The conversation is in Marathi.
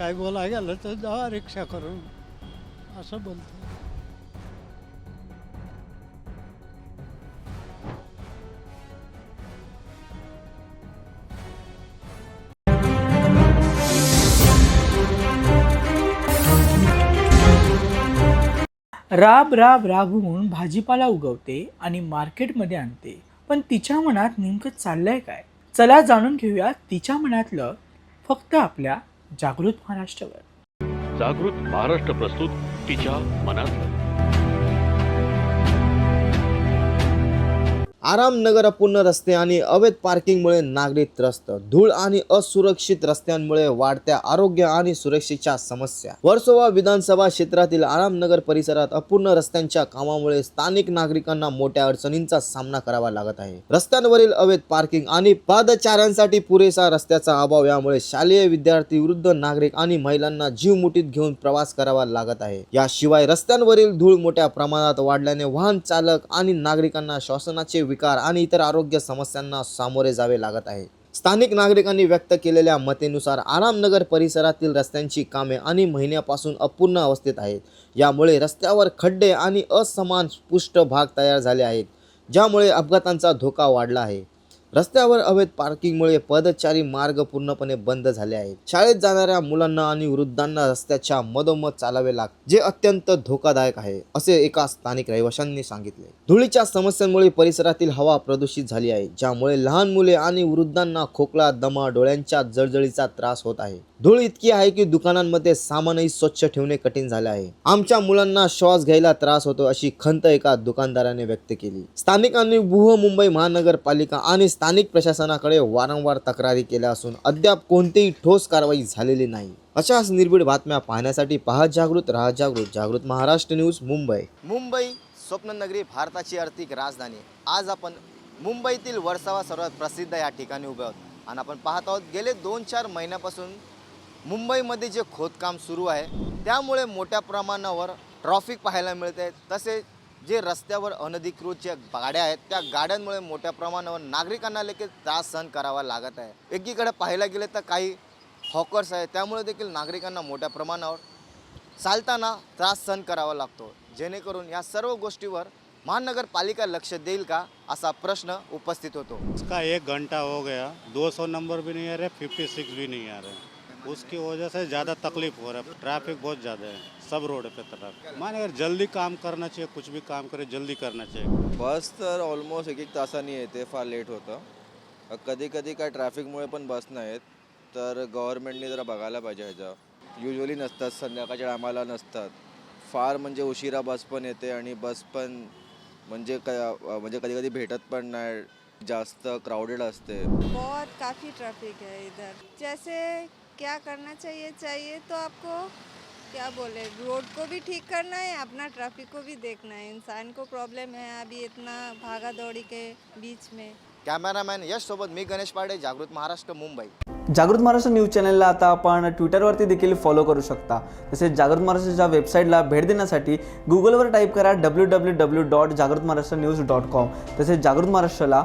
काय बोला गेलं तर जा रिक्षा करून. असं बोलतो. राब राब राबवून भाजीपाला उगवते आणि मार्केटमध्ये आणते. पण तिच्या मनात नेमकं चाललंय काय? चला जाणून घेऊया तिच्या मनातलं फक्त आपल्या जागृत महाराष्ट्रवर. जागृत महाराष्ट्र प्रस्तुत तिच्या मनात. आरामनगर अपूर्ण रस्ते आणि अवैध पार्किंगमुळे नागरिक त्रस्त धूळ आणि असुरक्षित रस्त्यांमुळे वाढत्या आरोग्य आणि सुरक्षेच्या समस्या. वर्सोवा विधानसभा क्षेत्रातील आरामनगर परिसरात अपूर्ण रस्त्यांच्या कामामुळे स्थानिक नागरिकांना मोठ्या अडचणींचा सामना करावा लागत आहे. रस्त्यांवरील अवैध पार्किंग आणि पादचाऱ्यांसाठी पुरेसा रस्त्याचा अभाव यामुळे शालेय विद्यार्थी वृद्ध नागरिक आणि महिलांना जीव मुठीत घेऊन प्रवास करावा लागत आहे. याशिवाय रस्त्यांवरील धूळ मोठ्या प्रमाणात वाढल्याने वाहन चालक आणि नागरिकांना श्वसनाचे विकार आणि इतर आरोग्य समस्यांना सामोरे जावे लागत आहे. स्थानिक नागरिकांनी व्यक्त केलेल्या मतेनुसार आरामनगर परिसरातील रस्त्यांची कामे आणि महिन्यापासून अपूर्ण अवस्थेत आहेत. यामुळे रस्त्यावर खड्डे आणि असमान पृष्ठभाग तयार झाले आहेत ज्यामुळे अपघातांचा धोका वाढला आहे. रस्त्यावर अवैध पार्किंगमुळे पदचारी मार्ग पूर्णपणे बंद झाले आहेत. शाळेत जाणाऱ्या मुलांना आणि वृद्धांना रस्त्याच्या मधोमध चालावे लागते जे अत्यंत धोकादायक आहे असे एका स्थानिक रहिवाशांनी सांगितले. धुळीच्या समस्यांमुळे परिसरातील हवा प्रदूषित झाली आहे ज्यामुळे लहान मुले आणि वृद्धांना खोकला दमा डोळ्यांच्या जळजळीचा त्रास होत आहे. धूळ इतकी आहे की दुकानांमध्ये सामानही स्वच्छ ठेवणे कठीण झाले आहे. आमच्या मुलांना श्वास घ्यायला त्रास होतो अशी खंत एका दुकानदाराने व्यक्त केली. स्थानिकांनी बुह मुंबई महानगरपालिका आणि स्थानिक प्रशासनाकडे वारंवार तक्रारी केल्या असून अद्याप कोणतीही ठोस कारवाई झालेली नाही. अशाच निर्भीड बातम्या पाहण्यासाठी पहा जागृत राहा जागृत. जागृत महाराष्ट्र न्यूज मुंबई. मुंबई स्वप्ननगरी भारताची आर्थिक राजधानी. आज आपण मुंबईतील वर्सावा सर्वात प्रसिद्ध या ठिकाणी उभे आहोत. आणि आपण पाहत आहोत गेले दोन चार महिन्यापासून मुंबईमध्ये जे खोदकाम सुरू आहे त्यामुळे मोठ्या प्रमाणावर ट्रॉफिक पाहायला मिळते तसेच जे रस्त्यावर अनधिकृत ज्या गाड्या आहेत त्या गाड्यांमुळे मोठ्या प्रमाणावर नागरिकांना देखील त्रास सहन करावा लागत आहे. एकीकडे पाहायला गेले तर काही हॉकर्स आहेत त्यामुळे देखील नागरिकांना मोठ्या प्रमाणावर चालताना त्रास सहन करावा लागतो. जेणेकरून या सर्व गोष्टीवर महानगरपालिका लक्ष देईल का असा प्रश्न उपस्थित होतो. का एक घंटा हो गया. 200 नंबर भी नहीं आ रहे फिफ्टी सिक्स भी नहीं आ रहे. उसकी वजह से ज़्यादा तकलीफ हो रहा है। ट्रैफिक बहुत ज़्यादा है सब रोड पे ट्रैफिक। माने अगर जल्दी काम करना चाहिए कुछ भी काम करे जल्दी करना चाहिए। बस तर ऑलमोस्ट एक एक तासाने येते फार लेट होतं. कधी कधी काय ट्रॅफिकमुळे पण बस नाहीत तर गव्हर्नमेंटने जरा बघायला पाहिजे ह्याचं. युजली नसतात संध्याकाळच्या टायमाला नसतात. फार म्हणजे उशिरा बस पण येते आणि बस पण म्हणजे क म्हणजे कधी कधी भेटत पण नाही जास्त क्राऊडेड असते. बहुत काफ़ी ट्रैफिक है इधर. जैसे क्या करना चाहिए? चाहिए तो आपको क्या बोले रोड को भी ठीक करना है अपना ट्रैफिक को भी देखना है। इंसान को प्रॉब्लम है अभी इतना भागा दौड़ी के बीच में। कॅमेरामॅन यश सोबत मी गणेश पाडे जागृत महाराष्ट्र मुंबई. जागृत महाराष्ट्र न्यूज चॅनलला आता आपण ट्विटरवरती देखील फॉलो करू शकता. तसेच जागृत महाराष्ट्राच्या वेबसाईटला भेट देण्यासाठी गुगलवर टाईप करा डब्ल्यू डब्ल्यू डब्ल्यू डॉट जागृत महाराष्ट्र न्यूज डॉट कॉम तसेच जागृत महाराष्ट्राला